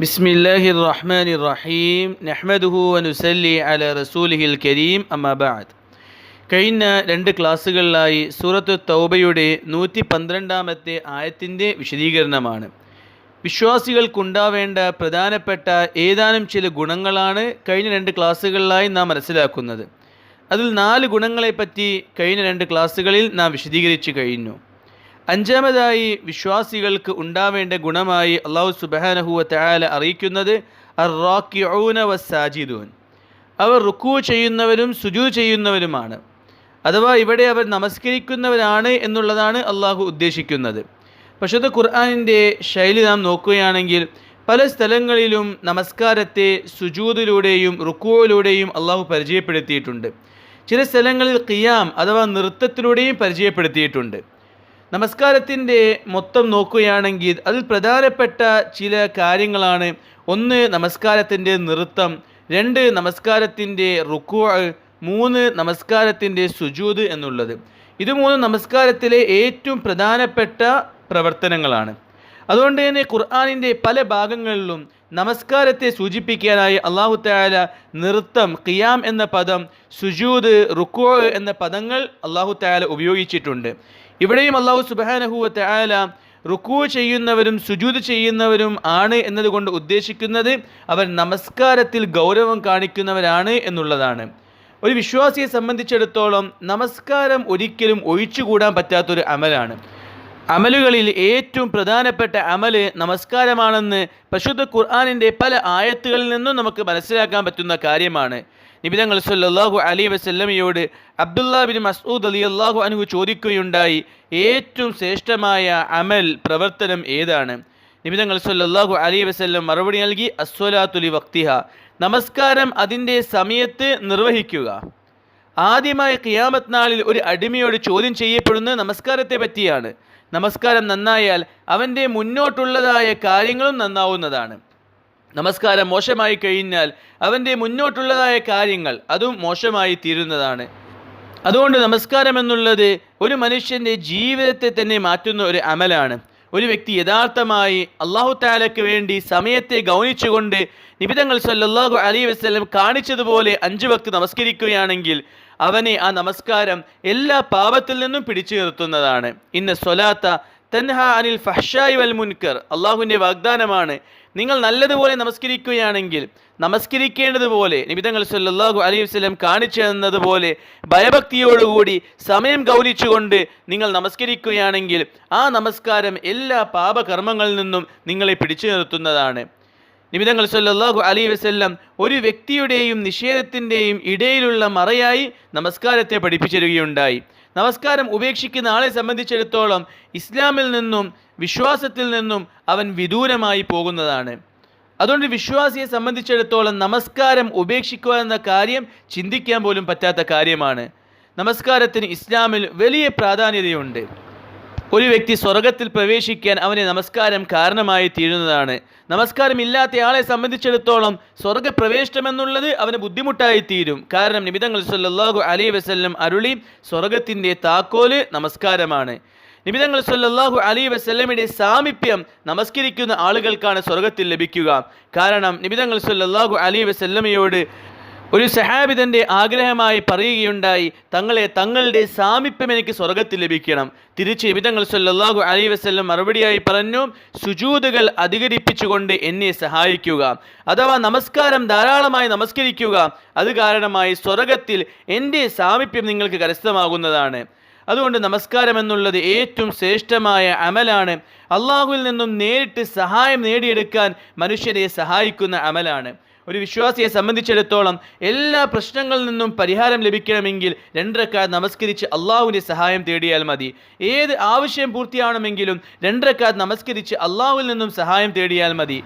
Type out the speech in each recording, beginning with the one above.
بسم الله الرحمن الرحيم نحمده ونسلي على رسوله الكريم أما بعد കഴിഞ്ഞ രണ്ട് ക്ലാസ്സുകളിലായി സൂറത്ത് തൗബയുടെ നൂറ്റി പന്ത്രണ്ടാമത്തെ ആയത്തിൻ്റെ വിശദീകരണമാണ് വിശ്വാസികൾക്കുണ്ടാവേണ്ട പ്രധാനപ്പെട്ട ഏതാനും ചില ഗുണങ്ങളാണ് കഴിഞ്ഞ രണ്ട് ക്ലാസ്സുകളിലായി നാം മനസ്സിലാക്കുന്നത് അതിൽ നാല് ഗുണങ്ങളെപ്പറ്റി കഴിഞ്ഞ രണ്ട് ക്ലാസ്സുകളിൽ നാം വിശദീകരിച്ചു കഴിഞ്ഞു അഞ്ചാമതായി വിശ്വാസികൾക്ക് ഉണ്ടാവേണ്ട ഗുണമായി അള്ളാഹു സുബാനഹുവ തയാല അറിയിക്കുന്നത് വ സാജിദൂൻ അവർ റുക്കു ചെയ്യുന്നവരും സുജു ചെയ്യുന്നവരുമാണ്. അഥവാ ഇവിടെ അവർ നമസ്കരിക്കുന്നവരാണ് എന്നുള്ളതാണ് അള്ളാഹു ഉദ്ദേശിക്കുന്നത്. പക്ഷേ അത് ഖുർആാനിന്റെ ശൈലി നാം നോക്കുകയാണെങ്കിൽ പല സ്ഥലങ്ങളിലും നമസ്കാരത്തെ സുജൂതിലൂടെയും റുക്കുവിലൂടെയും അള്ളാഹു പരിചയപ്പെടുത്തിയിട്ടുണ്ട്. ചില സ്ഥലങ്ങളിൽ ഖിയാം അഥവാ നൃത്തത്തിലൂടെയും പരിചയപ്പെടുത്തിയിട്ടുണ്ട്. നമസ്കാരത്തിന്റെ മൊത്തം നോക്കുകയാണെങ്കിൽ അതിൽ പ്രധാനപ്പെട്ട ചില കാര്യങ്ങളാണ്. ഒന്ന് നമസ്കാരത്തിന്റെ നൃത്തം. രണ്ട് നമസ്കാരത്തിന്റെ റുക്കു മൂന്ന് നമസ്കാരത്തിന്റെ സുജൂത് എന്നുള്ളത്. ഇത് മൂന്ന് നമസ്കാരത്തിലെ ഏറ്റവും പ്രധാനപ്പെട്ട പ്രവർത്തനങ്ങളാണ്. അതുകൊണ്ട് തന്നെ ഖുർആാനിന്റെ പല ഭാഗങ്ങളിലും നമസ്കാരത്തെ സൂചിപ്പിക്കാനായി അള്ളാഹു താല നൃത്തം ഖിയാം എന്ന പദം സുജൂദ് റുക്കോ എന്ന പദങ്ങൾ അള്ളാഹു താല ഉപയോഗിച്ചിട്ടുണ്ട്. ഇവിടെയും അള്ളാഹു സുബാനഹുവ താല റുക്കു ചെയ്യുന്നവരും സുജൂദ് ചെയ്യുന്നവരും ആണ് എന്നതുകൊണ്ട് ഉദ്ദേശിക്കുന്നത് അവർ നമസ്കാരത്തിൽ ഗൗരവം കാണിക്കുന്നവരാണ് എന്നുള്ളതാണ്. ഒരു വിശ്വാസിയെ സംബന്ധിച്ചിടത്തോളം നമസ്കാരം ഒരിക്കലും ഒഴിച്ചുകൂടാൻ പറ്റാത്തൊരു അമലാണ്. അമലുകളിൽ ഏറ്റവും പ്രധാനപ്പെട്ട അമൽ നമസ്കാരമാണെന്ന് പരിശുദ്ധ ഖുർആാനിന്റെ പല ആയത്തുകളിൽ നിന്നും നമുക്ക് മനസ്സിലാക്കാൻ പറ്റുന്ന കാര്യമാണ്. നിബിതങ്ങൾ സല്ലാഹു അലി വസല്ലമയോട് അബ്ദുല്ലാ ബിൻ മസൂദ് അലി അള്ളാഹു അനുഹു ചോദിക്കുകയുണ്ടായി ഏറ്റവും ശ്രേഷ്ഠമായ അമൽ പ്രവർത്തനം ഏതാണ്? നിബിതങ്ങൾ സല്ലാഹു അലി വസല്ലം മറുപടി നൽകി അസ്വലാത്തുലി വക്തിഹ നമസ്കാരം അതിന്റെ സമയത്ത് നിർവഹിക്കുക. ആദ്യമായി ഖിയാമത്ത് നാളിൽ ഒരു അടിമയോട് ചോദ്യം ചെയ്യപ്പെടുന്നത് നമസ്കാരത്തെ പറ്റിയാണ്. നമസ്കാരം നന്നായാൽ അവന്റെ മുന്നോട്ടുള്ളതായ കാര്യങ്ങളും നന്നാവുന്നതാണ്. നമസ്കാരം മോശമായി കഴിഞ്ഞാൽ അവന്റെ മുന്നോട്ടുള്ളതായ കാര്യങ്ങൾ അതും മോശമായി തീരുന്നതാണ്. അതുകൊണ്ട് നമസ്കാരം എന്നുള്ളത് ഒരു മനുഷ്യന്റെ ജീവിതത്തെ തന്നെ മാറ്റുന്ന ഒരു അമലാണ്. ഒരു വ്യക്തി യഥാർത്ഥമായി അള്ളാഹു താലയ്ക്ക് വേണ്ടി സമയത്തെ ഗൗനിച്ചുകൊണ്ട് നിബിതങ്ങൾ സല്ലാഹു അലി വസ്ലം കാണിച്ചതുപോലെ അഞ്ചു വക്ത് നമസ്കരിക്കുകയാണെങ്കിൽ അവനെ ആ നമസ്കാരം എല്ലാ പാപത്തിൽ നിന്നും പിടിച്ചു നിർത്തുന്നതാണ്. ഇന്ന് സ്വലാത്ത തൻഹ അനിൽ ഫഷായി വൽ മുൻകർ. അള്ളാഹുവിന്റെ വാഗ്ദാനമാണ്. നിങ്ങൾ നല്ലതുപോലെ നമസ്കരിക്കുകയാണെങ്കിൽ നമസ്കരിക്കേണ്ടതുപോലെ നിബിതങ്ങൾ സല്ലാഹു അലൈഹി വസ്ലം കാണിച്ചു തന്നതുപോലെ ഭയഭക്തിയോടുകൂടി സമയം ഗൗരിച്ചുകൊണ്ട് നിങ്ങൾ നമസ്കരിക്കുകയാണെങ്കിൽ ആ നമസ്കാരം എല്ലാ പാപകർമ്മങ്ങളിൽ നിന്നും നിങ്ങളെ പിടിച്ചു നിർത്തുന്നതാണ്. നിമിതങ്ങൾ സല്ലാഹു അലി വസ്ല്ലം ഒരു വ്യക്തിയുടെയും നിഷേധത്തിന്റെയും ഇടയിലുള്ള മറയായി നമസ്കാരത്തെ പഠിപ്പിച്ചിരുകയുണ്ടായി നമസ്കാരം ഉപേക്ഷിക്കുന്ന ആളെ സംബന്ധിച്ചിടത്തോളം ഇസ്ലാമിൽ നിന്നും വിശ്വാസത്തിൽ നിന്നും അവൻ വിദൂരമായി പോകുന്നതാണ്. അതുകൊണ്ട് വിശ്വാസിയെ സംബന്ധിച്ചിടത്തോളം നമസ്കാരം ഉപേക്ഷിക്കുക എന്ന കാര്യം ചിന്തിക്കാൻ പോലും പറ്റാത്ത കാര്യമാണ്. നമസ്കാരത്തിന് ഇസ്ലാമിൽ വലിയ പ്രാധാന്യതയുണ്ട്. ഒരു വ്യക്തി സ്വർഗത്തിൽ പ്രവേശിക്കാൻ അവനെ നമസ്കാരം കാരണമായി തീരുന്നതാണ്. നമസ്കാരം ഇല്ലാത്ത ആളെ സംബന്ധിച്ചിടത്തോളം സ്വർഗപ്രവേശനം എന്നുള്ളത് അവന് ബുദ്ധിമുട്ടായി തീരും. കാരണം നിമിതങ്ങൾ സല്ലാഹു അലൈ വസ്ല്ലം അരുളി സ്വർഗത്തിന്റെ താക്കോൽ നമസ്കാരമാണ്. നിമിതങ്ങൾ സല്ലാഹു അലി വസ്ല്ലമിയുടെ സാമീപ്യം നമസ്കരിക്കുന്ന ആളുകൾക്കാണ് സ്വർഗത്തിൽ ലഭിക്കുക. കാരണം നിമിതങ്ങൾ സല്ലാഹു അലി വസ്ല്ലമയോട് ഒരു സഹാബിതന്റെ ആഗ്രഹമായി പറയുകയുണ്ടായി തങ്ങളെ തങ്ങളുടെ സാമീപ്യം എനിക്ക് സ്വർഗത്തിൽ ലഭിക്കണം. തിരിച്ച് വിധങ്ങൾ സല്ലാഹു അലി വസ്ല്ലം മറുപടിയായി പറഞ്ഞു സുജൂതുകൾ അധികരിപ്പിച്ചുകൊണ്ട് എന്നെ സഹായിക്കുക അഥവാ നമസ്കാരം ധാരാളമായി നമസ്കരിക്കുക അത് കാരണമായി സ്വർഗത്തിൽ എന്റെ സാമീപ്യം നിങ്ങൾക്ക് കരസ്ഥമാകുന്നതാണ്. അതുകൊണ്ട് നമസ്കാരം എന്നുള്ളത് ഏറ്റവും ശ്രേഷ്ഠമായ അമലാണ്. അള്ളാഹുവിൽ നിന്നും നേരിട്ട് സഹായം നേടിയെടുക്കാൻ മനുഷ്യരെ സഹായിക്കുന്ന അമലാണ്. ഒരു വിശ്വാസിയെ സംബന്ധിച്ചിടത്തോളം എല്ലാ പ്രശ്നങ്ങളിൽ നിന്നും പരിഹാരം ലഭിക്കണമെങ്കിൽ രണ്ടരക്കാർ നമസ്കരിച്ച് അള്ളാഹുവിന്റെ സഹായം തേടിയാൽ മതി. ഏത് ആവശ്യം പൂർത്തിയാവണമെങ്കിലും രണ്ടരക്കാർ നമസ്കരിച്ച് അള്ളാഹുവിൽ നിന്നും സഹായം തേടിയാൽ മതി.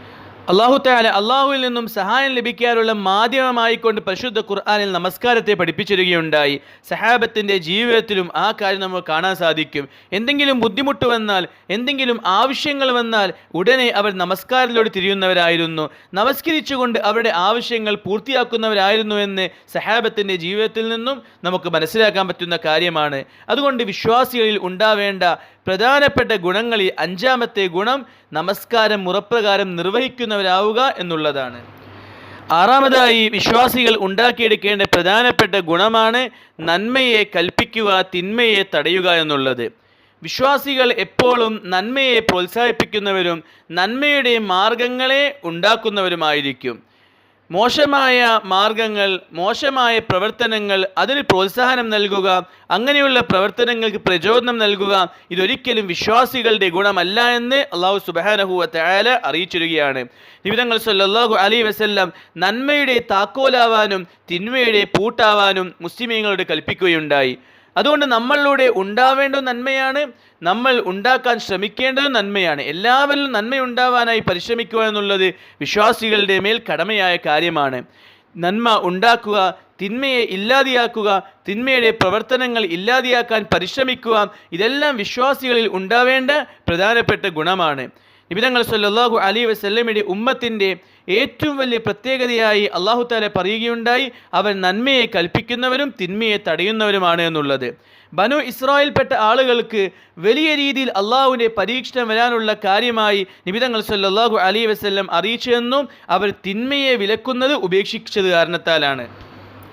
അള്ളാഹു തയാല അള്ളാഹുവിൽ നിന്നും സഹായം ലഭിക്കാനുള്ള മാധ്യമമായിക്കൊണ്ട് പരിശുദ്ധ ഖുർആാനിൽ നമസ്കാരത്തെ പഠിപ്പിച്ചിരിക്കുകയുണ്ടായി. സഹാബത്തിന്റെ ജീവിതത്തിലും ആ കാര്യം നമുക്ക് കാണാൻ സാധിക്കും. എന്തെങ്കിലും ബുദ്ധിമുട്ട് വന്നാൽ എന്തെങ്കിലും ആവശ്യങ്ങൾ വന്നാൽ ഉടനെ അവർ നമസ്കാരത്തിലൂടെ തിരിയുന്നവരായിരുന്നു. നമസ്കരിച്ചുകൊണ്ട് അവരുടെ ആവശ്യങ്ങൾ പൂർത്തിയാക്കുന്നവരായിരുന്നു എന്ന് സഹാബത്തിന്റെ ജീവിതത്തിൽ നിന്നും നമുക്ക് മനസ്സിലാക്കാൻ പറ്റുന്ന കാര്യമാണ്. അതുകൊണ്ട് വിശ്വാസികളിൽ ഉണ്ടാവേണ്ട പ്രധാനപ്പെട്ട ഗുണങ്ങളിൽ അഞ്ചാമത്തെ ഗുണം നമസ്കാരം മുറപ്രകാരം നിർവഹിക്കുന്ന കൽപ്പിക്കുന്നവരാവുക എന്നുള്ളതാണ്. ആറാമതായി വിശ്വാസികൾ ഉണ്ടാക്കിയെടുക്കേണ്ട പ്രധാനപ്പെട്ട ഗുണമാണ് നന്മയെ കൽപ്പിക്കുക തിന്മയെ തടയുക എന്നുള്ളത്. വിശ്വാസികൾ എപ്പോഴും നന്മയെ പ്രോത്സാഹിപ്പിക്കുന്നവരും നന്മയുടെ മാർഗങ്ങളെ ഉണ്ടാക്കുന്നവരുമായിരിക്കും. മോശമായ മാർഗങ്ങൾ മോശമായ പ്രവർത്തനങ്ങൾ അതിന് പ്രോത്സാഹനം നൽകുക അങ്ങനെയുള്ള പ്രവർത്തനങ്ങൾക്ക് പ്രചോദനം നൽകുക ഇതൊരിക്കലും വിശ്വാസികളുടെ ഗുണമല്ല എന്ന് അള്ളാഹു സുബാനഹുല അറിയിച്ചിരിക്കുകയാണ്. നിമിതങ്ങൾ സല്ലല്ലാഹു അലി വസല്ലം നന്മയുടെ താക്കോലാവാനും തിന്മയുടെ പൂട്ടാവാനും മുസ്ലിമീങ്ങളോട് കൽപ്പിക്കുകയുണ്ടായി. അതുകൊണ്ട് നമ്മളിലൂടെ ഉണ്ടാവേണ്ട നന്മയാണ് നമ്മൾ ഉണ്ടാക്കാൻ ശ്രമിക്കേണ്ടത് നന്മയാണ്. എല്ലാവരിലും നന്മയുണ്ടാവാനായി പരിശ്രമിക്കുക എന്നുള്ളത് വിശ്വാസികളുടെ മേൽ കടമയായ കാര്യമാണ്. നന്മ ഉണ്ടാക്കുക തിന്മയെ ഇല്ലാതെയാക്കുക തിന്മയുടെ പ്രവർത്തനങ്ങൾ ഇല്ലാതെയാക്കാൻ പരിശ്രമിക്കുക ഇതെല്ലാം വിശ്വാസികളിൽ ഉണ്ടാവേണ്ട പ്രധാനപ്പെട്ട ഗുണമാണ്. നിബിതങ്ങൾ സല്ലാഹു അലി വസല്ലമയുടെ ഉമ്മത്തിന്റെ ഏറ്റവും വലിയ പ്രത്യേകതയായി അള്ളാഹു താല പറയുകയുണ്ടായി അവൻ നന്മയെ കൽപ്പിക്കുന്നവരും തിന്മയെ തടയുന്നവരുമാണ് എന്നുള്ളത്. ബനു ഇസ്രായേൽപ്പെട്ട ആളുകൾക്ക് വലിയ രീതിയിൽ അള്ളാഹുവിന്റെ പരീക്ഷണം വരാനുള്ള കാര്യമായി നിബിതങ്ങൾ സല്ലാഹു അലി വസല്ലം അറിയിച്ചതെന്നും അവർ തിന്മയെ വിലക്കുന്നത് ഉപേക്ഷിച്ചത് കാരണത്താലാണ്.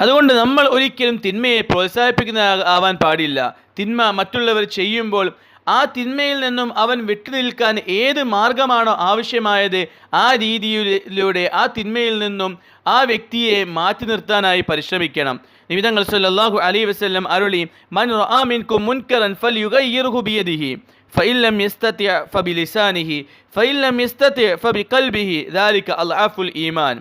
അതുകൊണ്ട് നമ്മൾ ഒരിക്കലും തിന്മയെ പ്രോത്സാഹിപ്പിക്കുന്ന ആവാൻ പാടില്ല. തിന്മ മറ്റുള്ളവർ ചെയ്യുമ്പോൾ ആ തിന്മയിൽ നിന്നും അവൻ വിട്ടുനിൽക്കാൻ ഏത് മാർഗമാണോ ആവശ്യമായത് ആ രീതിയിലൂടെ ആ തിന്മയിൽ നിന്നും ആ വ്യക്തിയെ മാറ്റി നിർത്താനായി പരിശ്രമിക്കണം നിമിതങ്ങൾ സല്ലല്ലാഹു അലൈഹി വസല്ലം അരുളി മൻ റആ മിൻകും മുൻകറൻ ഫൽയുഗയ്യിർഹു ബിയദിഹി فإن لم يستطع فبلسانه فإن لم يستطع فبقلبه ذلك أضعف الإيمان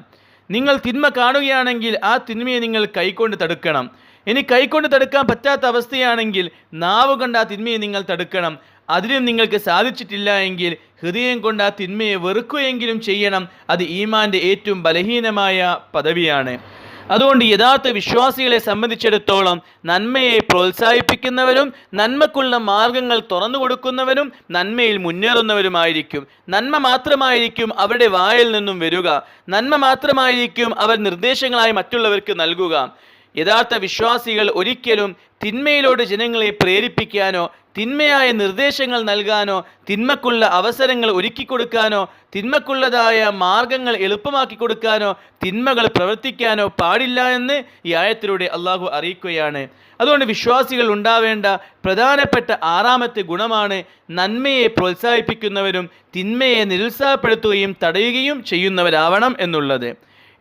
നിങ്ങൾ തിന്മ കാണുകയാണെങ്കിൽ ആ തിന്മയെ നിങ്ങൾ കൈകൊണ്ട് തടുക്കണം ഇനി കൈകൊണ്ട് തടുക്കാൻ പറ്റാത്ത അവസ്ഥയാണെങ്കിൽ നാവ് കൊണ്ട് ആ തിന്മയെ നിങ്ങൾ തടുക്കണം. അതിനും നിങ്ങൾക്ക് സാധിച്ചിട്ടില്ല എങ്കിൽ ഹൃദയം കൊണ്ട് ആ തിന്മയെ വെറുക്കുകയെങ്കിലും ചെയ്യണം. അത് ഈമാന്റെ ഏറ്റവും ബലഹീനമായ പദവിയാണ്. അതുകൊണ്ട് യഥാർത്ഥ വിശ്വാസികളെ സംബന്ധിച്ചിടത്തോളം നന്മയെ പ്രോത്സാഹിപ്പിക്കുന്നവരും നന്മക്കുള്ള മാർഗങ്ങൾ തുറന്നു കൊടുക്കുന്നവരും നന്മയിൽ മുന്നേറുന്നവരുമായിരിക്കും. നന്മ മാത്രമായിരിക്കും അവരുടെ വായിൽ നിന്നും വരിക. നന്മ മാത്രമായിരിക്കും അവർ നിർദ്ദേശങ്ങളായി മറ്റുള്ളവർക്ക് നൽകുക. യഥാർത്ഥ വിശ്വാസികൾ ഒരിക്കലും തിന്മയിലോട് ജനങ്ങളെ പ്രേരിപ്പിക്കാനോ തിന്മയായ നിർദ്ദേശങ്ങൾ നൽകാനോ തിന്മക്കുള്ള അവസരങ്ങൾ ഒരുക്കി കൊടുക്കാനോ തിന്മക്കുള്ളതായ മാർഗങ്ങൾ എളുപ്പമാക്കി കൊടുക്കാനോ തിന്മകൾ പ്രവർത്തിക്കാനോ പാടില്ല എന്ന് ഈ ആയത്തിലൂടെ അള്ളാഹു അറിയിക്കുകയാണ്. അതുകൊണ്ട് വിശ്വാസികൾ ഉണ്ടാവേണ്ട പ്രധാനപ്പെട്ട ആറാമത്തെ ഗുണമാണ് നന്മയെ പ്രോത്സാഹിപ്പിക്കുന്നവരും തിന്മയെ നിരുത്സാഹപ്പെടുത്തുകയും തടയുകയും ചെയ്യുന്നവരാവണം എന്നുള്ളത്.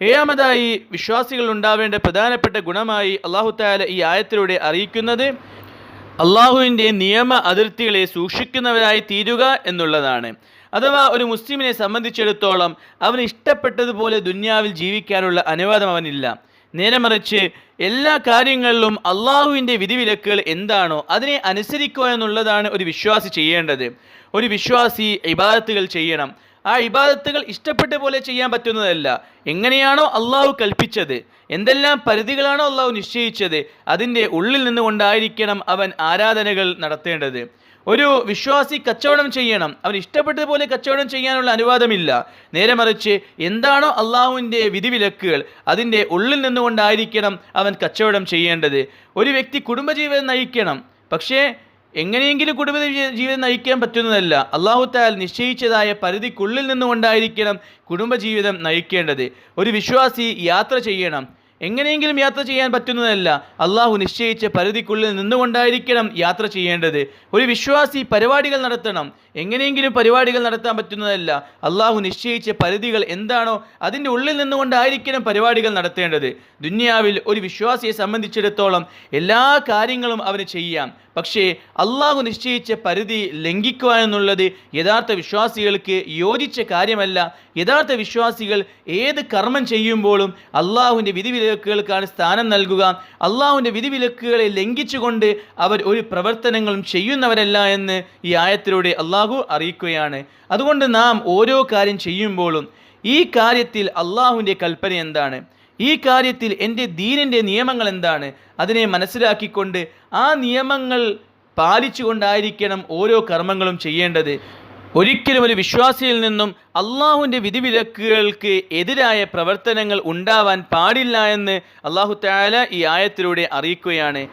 ഏഴാമതായി വിശ്വാസികൾ ഉണ്ടാവേണ്ട പ്രധാനപ്പെട്ട ഗുണമായി അള്ളാഹു താല ഈ ആയത്തിലൂടെ അറിയിക്കുന്നത് അള്ളാഹുവിന്റെ നിയമ അതിർത്തികളെ സൂക്ഷിക്കുന്നവരായി തീരുക എന്നുള്ളതാണ്. അഥവാ ഒരു മുസ്ലിമിനെ സംബന്ധിച്ചിടത്തോളം അവന് ഇഷ്ടപ്പെട്ടതുപോലെ ദുന്യാവിൽ ജീവിക്കാനുള്ള അനുവാദം അവനില്ല. നേരെ മറിച്ച് എല്ലാ കാര്യങ്ങളിലും അള്ളാഹുവിന്റെ വിധിവിലക്കുകൾ എന്താണോ അതിനെ അനുസരിക്കുക എന്നുള്ളതാണ് ഒരു വിശ്വാസി ചെയ്യേണ്ടത്. ഒരു വിശ്വാസി ഇബാദത്തുകൾ ചെയ്യണം. ആ ഇബാദത്തുകൾ ഇഷ്ടപ്പെട്ട പോലെ ചെയ്യാൻ പറ്റുന്നതല്ല. എങ്ങനെയാണോ അള്ളാഹു കൽപ്പിച്ചത് എന്തെല്ലാം പരിധികളാണോ അള്ളാഹു നിശ്ചയിച്ചത് അതിന്റെ ഉള്ളിൽ നിന്നുകൊണ്ടായിരിക്കണം അവൻ ആരാധനകൾ നടത്തേണ്ടത്. ഒരു വിശ്വാസി കച്ചവടം ചെയ്യണം അവൻ ഇഷ്ടപ്പെട്ടതുപോലെ കച്ചവടം ചെയ്യാനുള്ള അനുവാദമില്ല. നേരെ മറിച്ച് എന്താണോ അള്ളാഹുവിന്റെ വിധിവിലക്കുകൾ അതിന്റെ ഉള്ളിൽ നിന്നുകൊണ്ടായിരിക്കണം അവൻ കച്ചവടം ചെയ്യേണ്ടത്. ഒരു വ്യക്തി കുടുംബജീവിതം നയിക്കണം പക്ഷേ എങ്ങനെയെങ്കിലും കുടുംബ ജീവിതം നയിക്കാൻ പറ്റുന്നതല്ല. അള്ളാഹു താൽ നിശ്ചയിച്ചതായ പരിധിക്കുള്ളിൽ നിന്നുകൊണ്ടായിരിക്കണം കുടുംബജീവിതം നയിക്കേണ്ടത്. ഒരു വിശ്വാസി യാത്ര ചെയ്യണം. എങ്ങനെയെങ്കിലും യാത്ര ചെയ്യാൻ പറ്റുന്നതല്ല. അള്ളാഹു നിശ്ചയിച്ച പരിധിക്കുള്ളിൽ നിന്നുകൊണ്ടായിരിക്കണം യാത്ര ചെയ്യേണ്ടത്. ഒരു വിശ്വാസി പരിപാടികൾ നടത്തണം. എങ്ങനെയെങ്കിലും പരിപാടികൾ നടത്താൻ പറ്റുന്നതല്ല. അള്ളാഹു നിശ്ചയിച്ച പരിധികൾ എന്താണോ അതിന്റെ ഉള്ളിൽ നിന്നുകൊണ്ടായിരിക്കണം പരിപാടികൾ നടത്തേണ്ടത്. ദുന്യാവിൽ ഒരു വിശ്വാസിയെ സംബന്ധിച്ചിടത്തോളം എല്ലാ കാര്യങ്ങളും അവന് ചെയ്യാം. പക്ഷേ അള്ളാഹു നിശ്ചയിച്ച പരിധി ലംഘിക്കുക എന്നുള്ളത് യഥാർത്ഥ വിശ്വാസികൾക്ക് യോജിച്ച കാര്യമല്ല. യഥാർത്ഥ വിശ്വാസികൾ ഏത് കർമ്മം ചെയ്യുമ്പോഴും അള്ളാഹുവിന്റെ വിധിവിലക്കുകൾക്കാണ് സ്ഥാനം നൽകുക. അള്ളാഹുവിന്റെ വിധിവിലക്കുകളെ ലംഘിച്ചുകൊണ്ട് അവർ ഒരു പ്രവർത്തനങ്ങളും ചെയ്യുന്നവരല്ല എന്ന് ഈ ആയത്തിലൂടെ അള്ളാഹു അറിയിക്കുകയാണ്. അതുകൊണ്ട് നാം ഓരോ കാര്യം ചെയ്യുമ്പോഴും ഈ കാര്യത്തിൽ അള്ളാഹുവിന്റെ കൽപ്പന എന്താണ്? ഈ കാര്യത്തിൽ എന്റെ ദീനിന്റെ നിയമങ്ങൾ എന്താണ്? അതിനെ മനസ്സിലാക്കിക്കൊണ്ട് ആ നിയമങ്ങൾ പാലിച്ചുകൊണ്ടായിരിക്കണം ഓരോ കർമ്മങ്ങളും ചെയ്യേണ്ടത്. ഒരിക്കലും ഒരു വിശ്വാസിയിൽ നിന്നും അള്ളാഹുവിന്റെ വിധിവിലക്കുകൾക്ക് എതിരായ പ്രവർത്തനങ്ങൾ ഉണ്ടാവാൻ പാടില്ല എന്ന് അള്ളാഹു താല ഈ ആയത്തിലൂടെ അറിയിക്കുകയാണ്.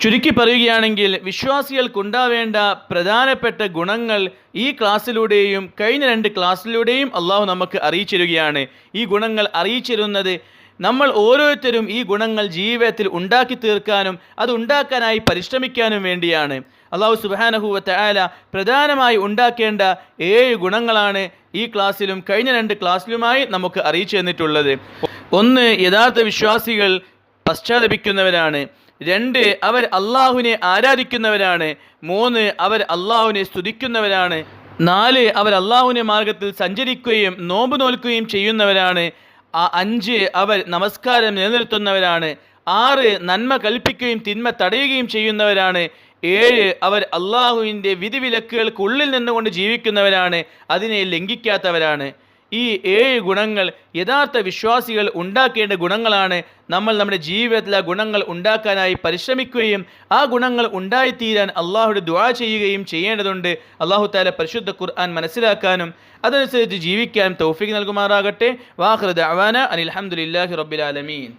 ചുരുക്കി പറയുകയാണെങ്കിൽ വിശ്വാസികൾക്കുണ്ടാവേണ്ട പ്രധാനപ്പെട്ട ഗുണങ്ങൾ ഈ ക്ലാസ്സിലൂടെയും കഴിഞ്ഞ രണ്ട് ക്ലാസ്സിലൂടെയും അള്ളാഹു നമുക്ക് അറിയിച്ചിരുകയാണ്. ഈ ഗുണങ്ങൾ അറിയിച്ചിരുന്നത് നമ്മൾ ഓരോരുത്തരും ഈ ഗുണങ്ങൾ ജീവിതത്തിൽ ഉണ്ടാക്കി തീർക്കാനും അത് ഉണ്ടാക്കാനായി പരിശ്രമിക്കാനും വേണ്ടിയാണ്. അള്ളാഹു സുബാനഹുവത്തെ ആല പ്രധാനമായി ഉണ്ടാക്കേണ്ട ഏഴ് ഗുണങ്ങളാണ് ഈ ക്ലാസ്സിലും കഴിഞ്ഞ രണ്ട് ക്ലാസ്സിലുമായി നമുക്ക് അറിയിച്ചു തന്നിട്ടുള്ളത്. ഒന്ന് യഥാർത്ഥ വിശ്വാസികൾ പശ്ചാത്തപിക്കുന്നവരാണ്. രണ്ട് അവർ അള്ളാഹുവിനെ ആരാധിക്കുന്നവരാണ്. മൂന്ന് അവർ അള്ളാഹുവിനെ സ്തുതിക്കുന്നവരാണ്. നാല് അവർ അള്ളാഹുവിന്റെ മാർഗത്തിൽ സഞ്ചരിക്കുകയും നോമ്പ് നോൽക്കുകയും ചെയ്യുന്നവരാണ്. ആ അഞ്ച് അവർ നമസ്കാരം നിലനിർത്തുന്നവരാണ്. ആറ് നന്മ കൽപ്പിക്കുകയും തിന്മ തടയുകയും ചെയ്യുന്നവരാണ്. ഏഴ് അവർ അള്ളാഹുവിന്റെ വിധിവിലക്കുകൾക്കുള്ളിൽ നിന്നുകൊണ്ട് ജീവിക്കുന്നവരാണ്. അതിനെ ലംഘിക്കാത്തവരാണ്. ഈ ഏഴ് ഗുണങ്ങൾ യഥാർത്ഥ വിശ്വാസികൾ ഉണ്ടാക്കേണ്ട ഗുണങ്ങളാണ് നമ്മൾ നമ്മുടെ ജീവിതത്തിൽ ആ ഗുണങ്ങൾ ഉണ്ടാക്കാനായി പരിശ്രമിക്കുകയും ആ ഗുണങ്ങൾ ഉണ്ടായിത്തീരാൻ അള്ളാഹുടെ ദുവാ ചെയ്യുകയും ചെയ്യേണ്ടതുണ്ട്. അള്ളാഹു താല പരിശുദ്ധ ഖുർആൻ മനസ്സിലാക്കാനും അതനുസരിച്ച് ജീവിക്കാനും തൗഫീഖ് നൽകുമാറാകട്ടെ. വാഹൃദ് അവാന അനിൽഹമുല്ലാഹി റബ്ബിലാലമീൻ